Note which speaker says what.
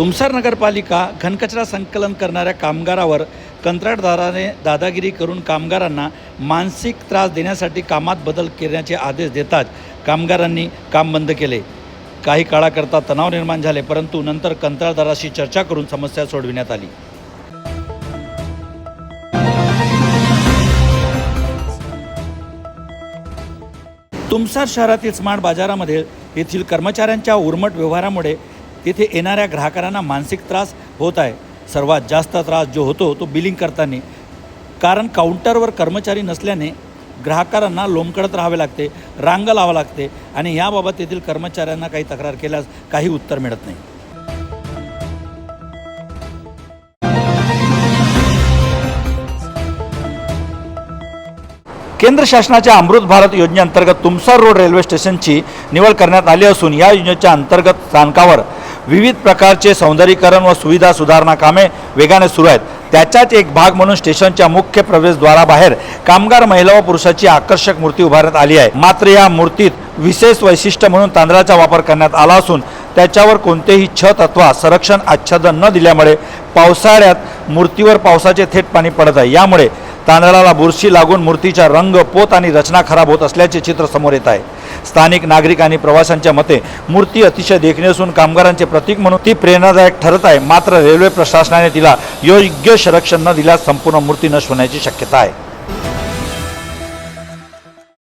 Speaker 1: तुमसर नगरपालिका घनकचरा संकलन करणाऱ्या कामगारावर कंत्राटदाराने दादागिरी करून कामगारांना मानसिक त्रास देण्यासाठी कामात बदल करण्याचे आदेश देताच कामगारांनी काम बंद केले. काही काळाकरता तणाव निर्माण झाले परंतु नंतर कंत्राटदाराशी चर्चा करून समस्या सोडविण्यात आली. तुमसार शहरातील स्मार्ट बाजारामध्ये येथील कर्मचाऱ्यांच्या उर्मट व्यवहारामुळे तिथे येणाऱ्या ग्राहकांना मानसिक त्रास होत आहे. सर्वात जास्त त्रास जो होतो तो बिलिंग करताना कारण काउंटरवर कर्मचारी नसल्याने ग्राहकांना लोंबकडत राहावे लागते रांग लावा लागते आणि याबाबत तेथील कर्मचाऱ्यांना काही तक्रार केल्यास काही उत्तर मिळत नाही. केंद्र शासनाच्या अमृत भारत योजनेअंतर्गत तुमसर रोड रेल्वे स्टेशनची निवड करण्यात आली असून या योजनेच्या अंतर्गत स्थानकावर विविध प्रकारचे सौंदर्यीकरण व सुविधा सुधारणा कामे वेगाने सुरू आहेत. त्याचाच एक भाग म्हणून स्टेशनच्या मुख्य प्रवेशद्वाराबाहेर कामगार महिला व पुरुषाची आकर्षक मूर्ती उभारण्यात आली आहे. मात्र या मूर्तीत विशेष वैशिष्ट्य म्हणून तांदळाचा वापर करण्यात आला असून त्याच्यावर कोणतेही छत अथवा संरक्षण आच्छादन न दिल्यामुळे पावसाळ्यात मूर्तीवर पावसाचे थेट पाणी पडत आहे. यामुळे तांदळाला बुरशी लागून मूर्तीचा रंग पोत आणि रचना खराब होत असल्याचे चित्र समोर येत आहे. स्थानिक नागरिक आणि प्रवाशांच्या मते मूर्ती अतिशय देखणी असून कामगारांचे प्रतीक म्हणून ती प्रेरणादायक ठरत आहे. मात्र रेल्वे प्रशासनाने तिला योग्य संरक्षण न दिल्यास संपूर्ण मूर्ती नष्ट होण्याची शक्यता आहे.